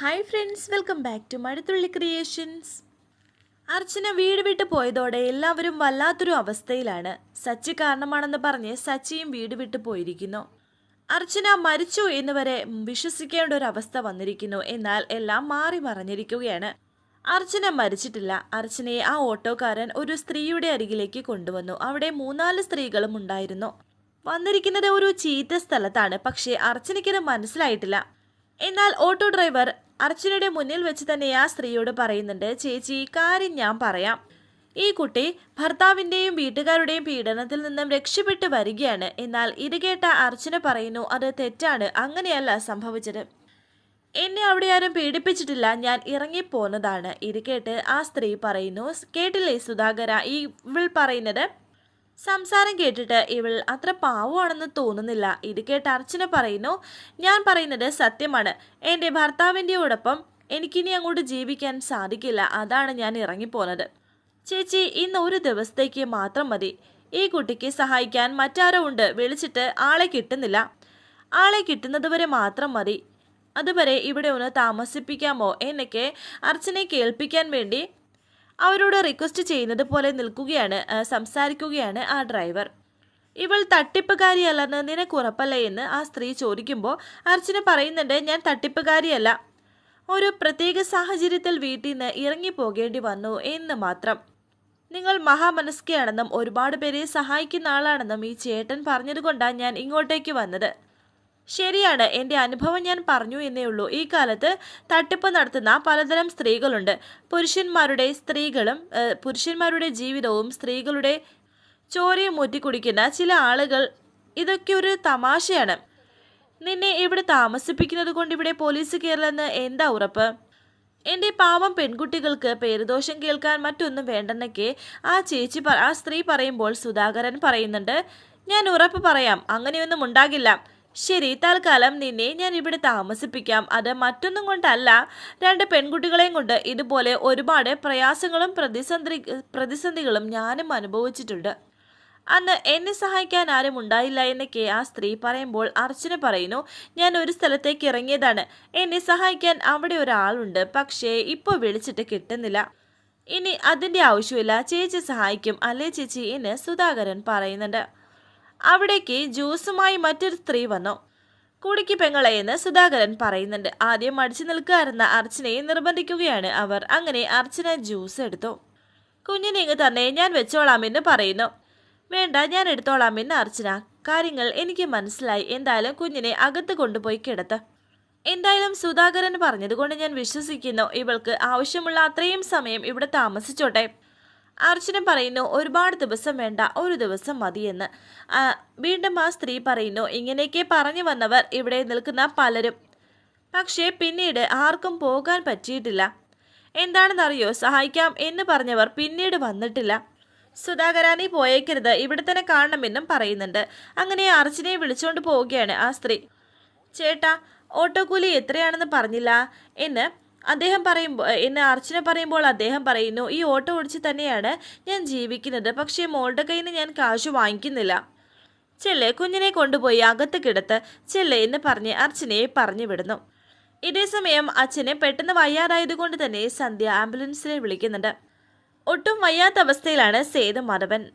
Hi friends welcome back to Mazhathulli creations Archana വീട് വിട്ട് പോയതോടെ എല്ലാവരും വല്ലാത്തൊരു അവസ്ഥയിലാണ്. സച്ചി കാരണമാണെന്ന് പറഞ്ഞ് സച്ചിയും വീട് വിട്ട് പോയിരിക്കുന്നു. അർച്ചന മരിച്ചു എന്ന് വരെ വിശ്വസിക്കേണ്ട ഒരു അവസ്ഥ വന്നിരിക്കുന്നു. എന്നാൽ എല്ലാം മാറി മറഞ്ഞിരിക്കുകയാണ്. അർച്ചന മരിച്ചിട്ടില്ല. അർച്ചനയെ ആ ഓട്ടോക്കാരൻ ഒരു സ്ത്രീയുടെ അരികിലേക്ക് കൊണ്ടുവന്നു. അവിടെ മൂന്നാൽ സ്ത്രീകളും ഉണ്ടായിരുന്നു. വന്നിരിക്കുന്നത് ഒരു ചീത്ത സ്ഥലത്താണ്. പക്ഷേ അർച്ചനയ്ക്കത് മനസ്സിലായിട്ടില്ല. എന്നാൽ ഓട്ടോ ഡ്രൈവർ അർച്ചനയുടെ മുന്നിൽ വെച്ച് തന്നെ ആ സ്ത്രീയോട് പറയുന്നുണ്ട് ചേച്ചി കാര്യം ഞാൻ പറയാം. ഈ കുട്ടി ഭർത്താവിന്റെയും വീട്ടുകാരുടെയും പീഡനത്തിൽ നിന്നും രക്ഷപ്പെട്ട് വരികയാണ്. എന്നാൽ ഇത് കേട്ട അർച്ചന പറയുന്നു അത് തെറ്റാണ്. അങ്ങനെയല്ല സംഭവിച്ചത്. എന്നെ അവിടെ ആരും പീഡിപ്പിച്ചിട്ടില്ല. ഞാൻ ഇറങ്ങിപ്പോന്നതാണ്. ഇത് കേട്ട് ആ സ്ത്രീ പറയുന്നു കേട്ടില്ലേ സുധാകര? ഈ ഇവൾ പറയുന്നത് സംസാരം കേട്ടിട്ട് ഇവൾ അത്ര പാവമാണെന്ന് തോന്നുന്നില്ല. ഇത് കേട്ട് അർച്ചന പറയുന്നു ഞാൻ പറയുന്നത് സത്യമാണ്. എന്റെ ഭർത്താവിന്റെയോടൊപ്പം എനിക്കിനി അങ്ങോട്ട് ജീവിക്കാൻ സാധിക്കില്ല. അതാണ് ഞാൻ ഇറങ്ങിപ്പോന്നത്. ചേച്ചി ഇന്ന് ഒരു ദിവസത്തേക്ക് മാത്രം മതി. ഈ കുട്ടിക്ക് സഹായിക്കാൻ മറ്റാരോ ഉണ്ട്. വിളിച്ചിട്ട് ആളെ കിട്ടുന്നില്ല. ആളെ കിട്ടുന്നതുവരെ മാത്രം മതി. അതുവരെ ഇവിടെ ഒന്ന് താമസിപ്പിക്കാമോ? എന്നൊക്കെ അർച്ചനെ കേൾപ്പിക്കാൻ വേണ്ടി അവരോട് റിക്വസ്റ്റ് ചെയ്യുന്നത് പോലെ നിൽക്കുകയാണ് സംസാരിക്കുകയാണ് ആ ഡ്രൈവർ ഇവൾ തട്ടിപ്പുകാരിയല്ലെന്ന് നിനക്ക് ഉറപ്പല്ലേ എന്ന് ആ സ്ത്രീ ചോദിക്കുമ്പോൾ അർച്ചന പറയുന്നുണ്ട് ഞാൻ തട്ടിപ്പുകാരിയല്ല. ഒരു പ്രത്യേക സാഹചര്യത്തിൽ വീട്ടിൽ നിന്ന് ഇറങ്ങിപ്പോകേണ്ടി വന്നു എന്ന് മാത്രം. നിങ്ങൾ മഹാമനസ്കയാണെന്നും ഒരുപാട് പേരെ സഹായിക്കുന്ന ആളാണെന്നും ഈ ചേട്ടൻ പറഞ്ഞതുകൊണ്ടാണ് ഞാൻ ഇങ്ങോട്ടേക്ക് വന്നത്. ശരിയാണ്. എന്റെ അനുഭവം ഞാൻ പറഞ്ഞു എന്നേ ഉള്ളൂ. ഈ കാലത്ത് തട്ടിപ്പ് നടത്തുന്ന പലതരം സ്ത്രീകളുണ്ട്. പുരുഷന്മാരുടെ സ്ത്രീകളും പുരുഷന്മാരുടെ ജീവിതവും സ്ത്രീകളുടെ ചോരയും മുറ്റിക്കുടിക്കുന്ന ചില ആളുകൾ ഇതൊക്കെ ഒരു തമാശയാണ്. നിന്നെ ഇവിടെ താമസിപ്പിക്കുന്നത് കൊണ്ട് ഇവിടെ പോലീസ് കയറില്ലെന്ന് എന്താ ഉറപ്പ്? എന്റെ പാവം പെൺകുട്ടികൾക്ക് പേരുദോഷം കേൾക്കാൻ മറ്റൊന്നും വേണ്ടെന്നൊക്കെ ആ ചേച്ചി ആ സ്ത്രീ പറയുമ്പോൾ സുധാകരൻ പറയുന്നുണ്ട്. ഞാൻ ഉറപ്പ് പറയാം. അങ്ങനെയൊന്നും ഉണ്ടാകില്ല. ശരി തൽക്കാലം നിന്നെ ഞാൻ ഇവിടെ താമസിപ്പിക്കാം. അത് മറ്റൊന്നും കൊണ്ടല്ല. രണ്ട് പെൺകുട്ടികളെയും കൊണ്ട് ഇതുപോലെ ഒരുപാട് പ്രയാസങ്ങളും പ്രതിസന്ധി പ്രതിസന്ധികളും ഞാനും അനുഭവിച്ചിട്ടുണ്ട്. അന്ന് എന്നെ സഹായിക്കാൻ ആരും ഉണ്ടായില്ല എന്നൊക്കെ ആ സ്ത്രീ പറയുമ്പോൾ അർച്ചന പറയുന്നു ഞാൻ ഒരു സ്ഥലത്തേക്ക് ഇറങ്ങിയതാണ്. എന്നെ സഹായിക്കാൻ അവിടെ ഒരാളുണ്ട്. പക്ഷേ ഇപ്പോൾ വിളിച്ചിട്ട് കിട്ടുന്നില്ല. ഇനി അതിന്റെ ആവശ്യമില്ല. ചേച്ചി സഹായിക്കും. അല്ലേ ചേച്ചി? എന്ന് സുധാകരൻ പറയുന്നുണ്ട്. അവിടേക്ക് ജ്യൂസുമായി മറ്റൊരു സ്ത്രീ വന്നു. കുടിക്ക് പെങ്ങളെ എന്ന് സുധാകരൻ പറയുന്നുണ്ട്. ആദ്യം മടിച്ചു നിൽക്കാറുന്ന അർച്ചനയെ നിർബന്ധിക്കുകയാണ് അവർ. അങ്ങനെ അർച്ചന ജ്യൂസ് എടുത്തു. കുഞ്ഞിനെ ഇങ്ങ് തന്നെ ഞാൻ വെച്ചോളാമെന്ന് പറയുന്നു. വേണ്ട ഞാൻ എടുത്തോളാമെന്ന് അർച്ചന. കാര്യങ്ങൾ എനിക്ക് മനസ്സിലായി. എന്തായാലും കുഞ്ഞിനെ അകത്ത് കൊണ്ടുപോയി കിടത്ത്. എന്തായാലും സുധാകരൻ പറഞ്ഞതുകൊണ്ട് ഞാൻ വിശ്വസിക്കുന്നു. ഇവൾക്ക് ആവശ്യമുള്ള അത്രയും സമയം ഇവിടെ താമസിച്ചോട്ടെ. അർച്ചന പറയുന്നു ഒരുപാട് ദിവസം വേണ്ട ഒരു ദിവസം മതിയെന്ന്. വീണ്ടും ആ സ്ത്രീ പറയുന്നു ഇങ്ങനെയൊക്കെ പറഞ്ഞു വന്നവർ ഇവിടെ നിൽക്കുന്ന പലരും. പക്ഷേ പിന്നീട് ആർക്കും പോകാൻ പറ്റിയിട്ടില്ല. എന്താണെന്നറിയോ സഹായിക്കാം എന്ന് പറഞ്ഞവർ പിന്നീട് വന്നിട്ടില്ല. സുധാകരാനി പോയേക്കരുത് ഇവിടെ തന്നെ കാണണമെന്നും പറയുന്നുണ്ട്. അങ്ങനെ അർച്ചനയെ വിളിച്ചുകൊണ്ട് പോവുകയാണ് ആ സ്ത്രീ. ചേട്ടാ ഓട്ടോ കൂലി എത്രയാണെന്ന് പറഞ്ഞില്ല? എന്ന് അദ്ദേഹം പറയുമ്പോൾ എന്നെ അർച്ചന പറയുമ്പോൾ അദ്ദേഹം പറയുന്നു ഈ ഓട്ടോ ഓടിച്ച് തന്നെയാണ് ഞാൻ ജീവിക്കുന്നത്. പക്ഷേ മോളുടെ കയ്യിൽ നിന്ന് ഞാൻ കാശ് വാങ്ങിക്കുന്നില്ല. ചെല്ലെ കുഞ്ഞിനെ കൊണ്ടുപോയി അകത്ത് കിടത്ത് ചെല്ലെ എന്ന് പറഞ്ഞ് അർച്ചനയെ പറഞ്ഞു വിടുന്നു. ഇതേസമയം അച്ഛനെ പെട്ടെന്ന് വയ്യാതായതുകൊണ്ട് തന്നെ സന്ധ്യ ആംബുലൻസിനെ വിളിക്കുന്നുണ്ട്. ഒട്ടും വയ്യാത്ത അവസ്ഥയിലാണ് സേത മാധവൻ.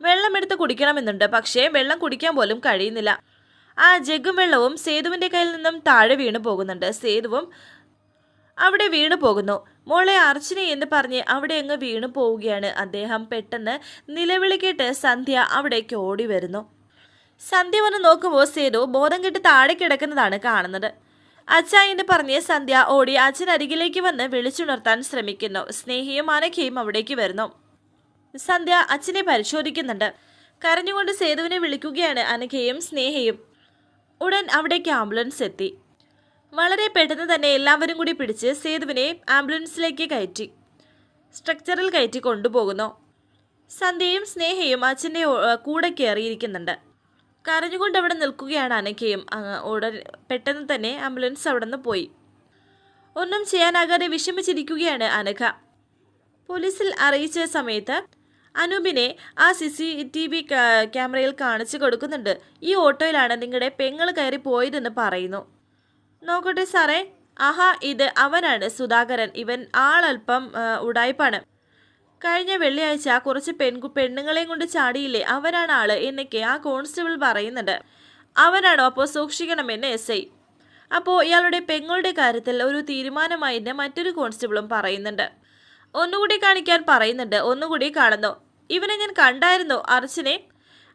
വെള്ളമെടുത്ത് കുടിക്കണമെന്നുണ്ട്. പക്ഷേ വെള്ളം കുടിക്കാൻ പോലും കഴിയുന്നില്ല. ആ ജഗ്ഗും വെള്ളവും സേതുവിന്റെ കയ്യിൽ നിന്നും താഴെ വീണു പോകുന്നുണ്ട്. സേതുവും അവിടെ വീണു പോകുന്നു. മോളെ അർച്ചന എന്ന് പറഞ്ഞ് അവിടെ അങ്ങ് വീണു പോവുകയാണ്. അദ്ദേഹം പെട്ടെന്ന് നിലവിളി കേട്ട് സന്ധ്യ അവിടേക്ക് ഓടി വരുന്നു. സന്ധ്യ വന്ന് നോക്കുമ്പോൾ സേതു ബോധം കെട്ട് താഴെ കിടക്കുന്നതാണ് കാണുന്നത്. അച്ഛ എന്ന് പറഞ്ഞ് സന്ധ്യ ഓടി അച്ഛൻ അരികിലേക്ക് വന്ന് വിളിച്ചുണർത്താൻ ശ്രമിക്കുന്നു. സ്നേഹിയും അനഖയും അവിടേക്ക് വരുന്നു. സന്ധ്യ അച്ഛനെ പരിശോധിക്കുന്നുണ്ട്. കരഞ്ഞുകൊണ്ട് സേതുവിനെ വിളിക്കുകയാണ് അനഘയും സ്നേഹയും. ഉടൻ അവിടേക്ക് ആംബുലൻസ് എത്തി. വളരെ പെട്ടെന്ന് തന്നെ എല്ലാവരും കൂടി പിടിച്ച് സേതുവിനെ ആംബുലൻസിലേക്ക് കയറ്റി സ്ട്രക്ചറിൽ കയറ്റി കൊണ്ടുപോകുന്നു. സന്ധ്യയും സ്നേഹയും അച്ഛന്റെ കൂടെ കയറിയിരിക്കുന്നുണ്ട്. കരഞ്ഞുകൊണ്ട് അവിടെ നിൽക്കുകയാണ് അനക്കയും ഉടൻ പെട്ടെന്ന് തന്നെ ആംബുലൻസ് അവിടെ നിന്ന് പോയി. ഒന്നും ചെയ്യാനാകാതെ വിഷമിച്ചിരിക്കുകയാണ് അനഘ. പോലീസിൽ അറിയിച്ച സമയത്ത് അനൂപിനെ ആ സി സി ടി വി ക്യാമറയിൽ കാണിച്ചു കൊടുക്കുന്നുണ്ട്. ഈ ഓട്ടോയിലാണ് നിങ്ങളുടെ പെങ്ങൾ കയറി പോയതെന്ന് പറയുന്നു. നോക്കട്ടെ സാറേ. ആഹാ ഇത് അവനാണ്. സുധാകരൻ. ഇവൻ ആളല്പം ആ, ഉടായ്പാണ് കഴിഞ്ഞ വെള്ളിയാഴ്ച കുറച്ച് പെൺകു പെണ്ണുങ്ങളെയും കൊണ്ട് ചാടിയില്ലേ? അവനാണ് ആൾ എന്നൊക്കെ ആ കോൺസ്റ്റബിൾ പറയുന്നുണ്ട്. അവനാണോ അപ്പോൾ സൂക്ഷിക്കണമെന്ന് എസ് ഐ. അപ്പോൾ ഇയാളുടെ പെങ്ങളുടെ കാര്യത്തിൽ ഒരു തീരുമാനമായിന്ന് മറ്റൊരു കോൺസ്റ്റബിളും പറയുന്നുണ്ട്. ഒന്നുകൂടി കാണിക്കാൻ പറയുന്നുണ്ട്. ഒന്നുകൂടി കാണുന്നു. ഇവനെ ഞാൻ കണ്ടായിരുന്നു അർച്ചനെ?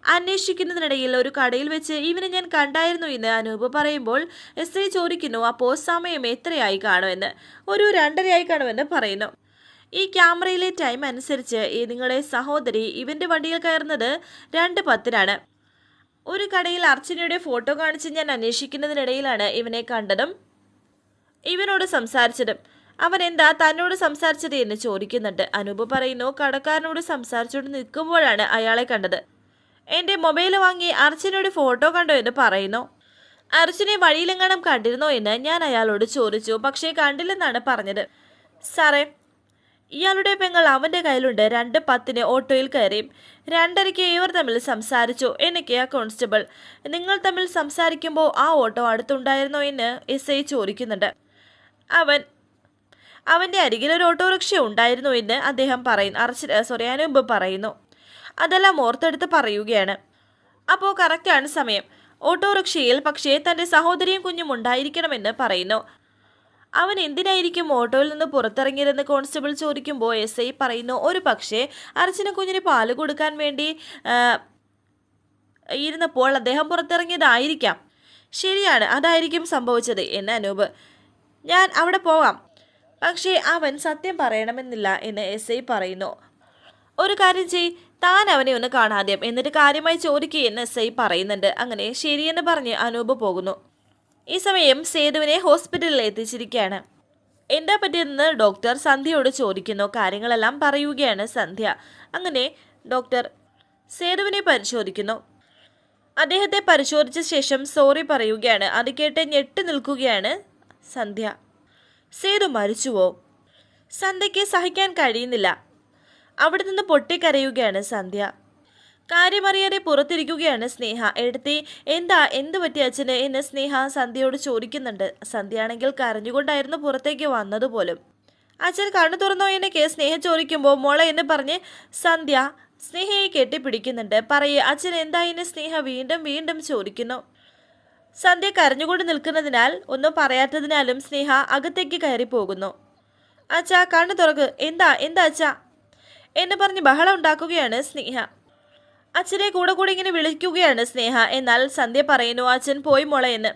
അന്വേഷിക്കുന്നതിനിടയിൽ ഒരു കടയിൽ വെച്ച് ഇവനെ ഞാൻ കണ്ടായിരുന്നു എന്ന് അനൂപ് പറയുമ്പോൾ എസ് ഐ ചോദിക്കുന്നു അപ്പോൾ സമയം എത്രയായി കാണുമെന്ന്? ഒരു രണ്ടരയായി കാണുമെന്ന് പറയുന്നു. ഈ ക്യാമറയിലെ ടൈം അനുസരിച്ച് ഈ നിങ്ങളുടെ സഹോദരി ഇവന്റെ വണ്ടിയിൽ കയറുന്നത് രണ്ട് പത്തിനാണ്. ഒരു കടയിൽ അർച്ചനയുടെ ഫോട്ടോ കാണിച്ച് ഞാൻ അന്വേഷിക്കുന്നതിനിടയിലാണ് ഇവനെ കണ്ടതും ഇവനോട് സംസാരിച്ചതും. അവൻ എന്താ തന്നോട് സംസാരിച്ചത്? എന്ന് ചോദിക്കുന്നുണ്ട്. അനൂപ് പറയുന്നു കടക്കാരനോട് സംസാരിച്ചുകൊണ്ട് നിൽക്കുമ്പോഴാണ് അയാളെ കണ്ടത്. എന്റെ മൊബൈൽ വാങ്ങി അർച്ചനയുടെ ഫോട്ടോ കണ്ടോ എന്ന് പറയുന്നു. അർച്ചനെ വഴിയിലെങ്ങാനും കണ്ടിരുന്നോ എന്ന് ഞാൻ അയാളോട് ചോദിച്ചു. പക്ഷേ കണ്ടില്ലെന്നാണ് പറഞ്ഞത്. സാറേ ഇയാളുടെ പെങ്ങൾ അവന്റെ കയ്യിലുണ്ട്. രണ്ട് പത്തിന് ഓട്ടോയിൽ കയറി രണ്ടരയ്ക്ക് ഇവർ തമ്മിൽ സംസാരിച്ചു. എനിക്ക് ആ കോൺസ്റ്റബിൾ നിങ്ങൾ തമ്മിൽ സംസാരിക്കുമ്പോൾ ആ ഓട്ടോ അടുത്തുണ്ടായിരുന്നോ എന്ന് എസ് ഐ ചോദിക്കുന്നുണ്ട്. അവൻ അവന്റെ അരികിൽ ഒരു ഓട്ടോറിക്ഷ ഉണ്ടായിരുന്നു എന്ന് അദ്ദേഹം പറയുന്നു. അർച്ച സോറി അനുമ്പ് പറയുന്നു. അതെല്ലാം ഓർത്തെടുത്ത് പറയുകയാണ്. അപ്പോൾ കറക്റ്റാണ് സമയം. ഓട്ടോറിക്ഷയിൽ പക്ഷേ തന്റെ സഹോദരിയും കുഞ്ഞും ഉണ്ടായിരിക്കണമെന്ന് പറയുന്നു. അവൻ എന്തിനായിരിക്കും ഓട്ടോയിൽ നിന്ന് പുറത്തിറങ്ങിയതെന്ന് കോൺസ്റ്റബിൾ ചോദിക്കുമ്പോൾ എസ് ഐ പറയുന്നു ഒരു പക്ഷേ അർച്ചന കുഞ്ഞിന് പാൽ കൊടുക്കാൻ വേണ്ടി ഇരുന്നപ്പോൾ അദ്ദേഹം പുറത്തിറങ്ങിയതായിരിക്കാം. ശരിയാണ് അതായിരിക്കും സംഭവിച്ചത് എന്ന് അനൂപ്. ഞാൻ അവിടെ പോവാം. പക്ഷേ അവൻ സത്യം പറയണമെന്നില്ല എന്ന് എസ് ഐ പറയുന്നു. ഒരു കാര്യം ചെയ് താൻ അവനെ ഒന്ന് കാണാതെയും എന്നിട്ട് കാര്യമായി ചോദിക്കുകയെന്ന് എസ് പറയുന്നുണ്ട്. അങ്ങനെ ശരിയെന്ന് പറഞ്ഞ് അനൂപ് പോകുന്നു. ഈ സമയം സേതുവിനെ ഹോസ്പിറ്റലിൽ എത്തിച്ചിരിക്കുകയാണ്. എന്താ പറ്റിയതെന്ന് ഡോക്ടർ സന്ധ്യയോട് ചോദിക്കുന്നു. കാര്യങ്ങളെല്ലാം പറയുകയാണ് സന്ധ്യ. അങ്ങനെ ഡോക്ടർ സേതുവിനെ പരിശോധിക്കുന്നു. അദ്ദേഹത്തെ പരിശോധിച്ച ശേഷം സോറി പറയുകയാണ്. അത് കേട്ട് ഞെട്ടി നിൽക്കുകയാണ് സന്ധ്യ. സേതു മരിച്ചുവോ? സന്ധ്യയ്ക്ക് സഹിക്കാൻ കഴിയുന്നില്ല. അവിടെ നിന്ന് പൊട്ടിക്കരയുകയാണ് സന്ധ്യ. കാര്യമറിയാതെ പുറത്തിരിക്കുകയാണ് സ്നേഹ. എടുത്തി എന്താ എന്ത് പറ്റി അച്ഛന്? എന്ന് സ്നേഹ സന്ധ്യയോട് ചോദിക്കുന്നുണ്ട്. സന്ധ്യയാണെങ്കിൽ കരഞ്ഞുകൊണ്ടായിരുന്നു പുറത്തേക്ക് വന്നതുപോലും. അച്ഛൻ കണ്ണു തുറന്നോ എന്നൊക്കെ സ്നേഹ ചോദിക്കുമ്പോൾ മോളെ എന്ന് പറഞ്ഞ് സന്ധ്യ സ്നേഹയെ കെട്ടിപ്പിടിക്കുന്നുണ്ട്. പറയേ അച്ഛൻ എന്താ എന്ന് സ്നേഹ വീണ്ടും വീണ്ടും ചോദിക്കുന്നു. സന്ധ്യ കരഞ്ഞുകൊണ്ട് നിൽക്കുന്നതിനാൽ ഒന്നും പറയാത്തതിനാലും സ്നേഹ അകത്തേക്ക് കയറി പോകുന്നു അച്ഛാ കണ്ണു തുറക്ക്. എന്താ എന്താ അച്ഛാ? എന്ന് പറഞ്ഞ് ബഹളം ഉണ്ടാക്കുകയാണ് സ്നേഹ. അച്ഛനെ കൂടെ കൂടെ ഇങ്ങനെ വിളിക്കുകയാണ് സ്നേഹ. എന്നാൽ സന്ധ്യ പറയുന്നു അച്ഛൻ പോയി മോളെ എന്ന്.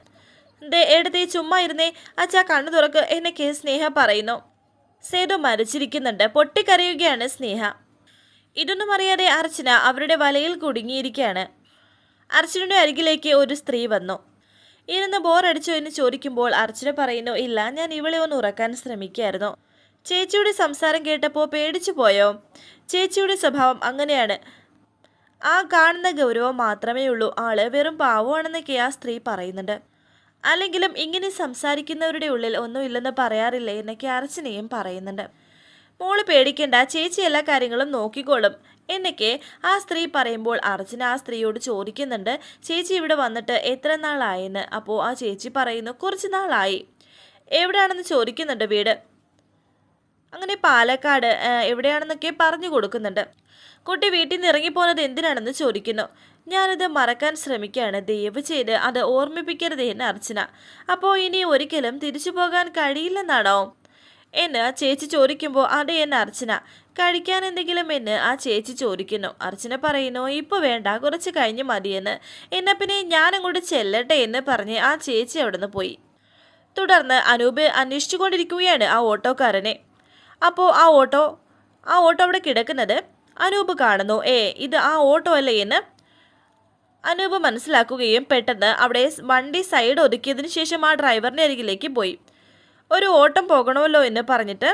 ദേ എടുത്തേ ചുമ്മാ ഇരുന്നേ. അച്ഛ കണ്ണു തുറക്ക് എന്നൊക്കെ സ്നേഹ പറയുന്നു. സേതു മരിച്ചിരിക്കുന്നുണ്ട്. പൊട്ടിക്കരയുകയാണ് സ്നേഹ. ഇതൊന്നും അറിയാതെ അർച്ചന അവരുടെ വലയിൽ കുടുങ്ങിയിരിക്കുകയാണ്. അർച്ചനയുടെ അരികിലേക്ക് ഒരു സ്ത്രീ വന്നു. ഇരുന്ന് ബോറടിച്ചോ എന്ന് ചോദിക്കുമ്പോൾ അർച്ചന പറയുന്നു ഇല്ല ഞാൻ ഇവളെ ഒന്ന് ഉറക്കാൻ ശ്രമിക്കായിരുന്നു ചേച്ചിയുടെ സംസാരം കേട്ടപ്പോൾ പേടിച്ചു പോയോ? ചേച്ചിയുടെ സ്വഭാവം അങ്ങനെയാണ്. ആ കാണുന്ന ഗൗരവം മാത്രമേ ഉള്ളൂ. ആൾ വെറും പാവമാണെന്നൊക്കെ ആ സ്ത്രീ പറയുന്നുണ്ട്. അല്ലെങ്കിലും ഇങ്ങനെ സംസാരിക്കുന്നവരുടെ ഉള്ളിൽ ഒന്നുമില്ലെന്ന് പറയാറില്ലേ എന്നൊക്കെ അർച്ചനയും പറയുന്നുണ്ട്. മോൾ പേടിക്കണ്ട. ചേച്ചി എല്ലാ കാര്യങ്ങളും നോക്കിക്കോളും എന്നൊക്കെ ആ സ്ത്രീ പറയുമ്പോൾ അർച്ചന ആ സ്ത്രീയോട് ചോദിക്കുന്നുണ്ട്. ചേച്ചി ഇവിടെ വന്നിട്ട് എത്ര നാളായെന്ന്. അപ്പോൾ ആ ചേച്ചി പറയുന്നു കുറച്ച് നാളായി. എവിടെയാണെന്ന് ചോദിക്കുന്നുണ്ട് വീട്. അങ്ങനെ പാലക്കാട് എവിടെയാണെന്നൊക്കെ പറഞ്ഞു കൊടുക്കുന്നുണ്ട്. കുട്ടി വീട്ടിൽ നിന്ന് ഇറങ്ങിപ്പോകുന്നത് എന്തിനാണെന്ന് ചോദിക്കുന്നു. ഞാനിത് മറക്കാൻ ശ്രമിക്കുകയാണ്. ദയവ് ചെയ്ത് അത് ഓർമ്മിപ്പിക്കരുത് എന്ന് അർച്ചന. അപ്പോൾ ഇനി ഒരിക്കലും തിരിച്ചു പോകാൻ കഴിയില്ലെന്നാണോ? എന്ന് ചേച്ചി ചോദിക്കുമ്പോൾ അതെ എന്ന് അർച്ചന. കഴിക്കാൻ എന്തെങ്കിലും എന്ന് ആ ചേച്ചി ചോദിക്കുന്നു. അർച്ചന പറയുന്നു ഇപ്പോൾ വേണ്ട കുറച്ച് കഴിഞ്ഞ് മതിയെന്ന്. എന്നാൽ പിന്നെ ഞാൻ അങ്ങോട്ട് ചെല്ലട്ടെ എന്ന് പറഞ്ഞ് ആ ചേച്ചി അവിടുന്ന് പോയി. തുടർന്ന് അനൂപ് അന്വേഷിച്ചുകൊണ്ടിരിക്കുകയാണ് ആ ഓട്ടോക്കാരനെ. അപ്പോൾ ആ ഓട്ടോ ആ ഓട്ടോ അവിടെ കിടക്കുന്നത് അനൂപ് കാണുന്നു. ഏ ഇത് ആ ഓട്ടോ അല്ലേ എന്ന് അനൂപ് മനസ്സിലാക്കുകയും പെട്ടെന്ന് അവിടെ വണ്ടി സൈഡ് ഒതുക്കിയതിന് ശേഷം ആ ഡ്രൈവറിന്റെ അരികിലേക്ക് പോയി. ഒരു ഓട്ടം പോകണമല്ലോ എന്ന് പറഞ്ഞിട്ട്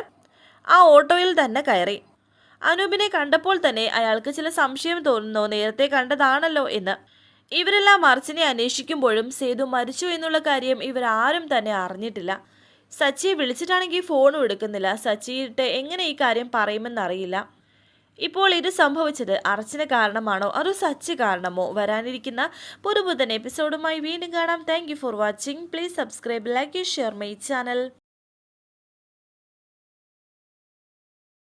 ആ ഓട്ടോയിൽ തന്നെ കയറി. അനൂപിനെ കണ്ടപ്പോൾ തന്നെ അയാൾക്ക് ചില സംശയം തോന്നുന്നു. നേരത്തെ കണ്ടതാണല്ലോ എന്ന്. ഇവരെല്ലാം മർച്ചിനെ അന്വേഷിക്കുമ്പോഴും സേതു മരിച്ചു എന്നുള്ള കാര്യം ഇവരാരും തന്നെ അറിഞ്ഞിട്ടില്ല. സച്ചിയെ വിളിച്ചിട്ടാണെങ്കിൽ ഫോണും എടുക്കുന്നില്ല. സച്ചിയിട്ട് എങ്ങനെ ഈ കാര്യം പറയുമെന്നറിയില്ല. ഇപ്പോൾ ഇത് സംഭവിച്ചത് അർച്ചന കാരണമാണോ? അതോ സച്ചി കാരണമോ? വരാനിരിക്കുന്ന പുതുപുതൻ എപ്പിസോഡുമായി വീണ്ടും കാണാം. Thank for watching please subscribe like share my channel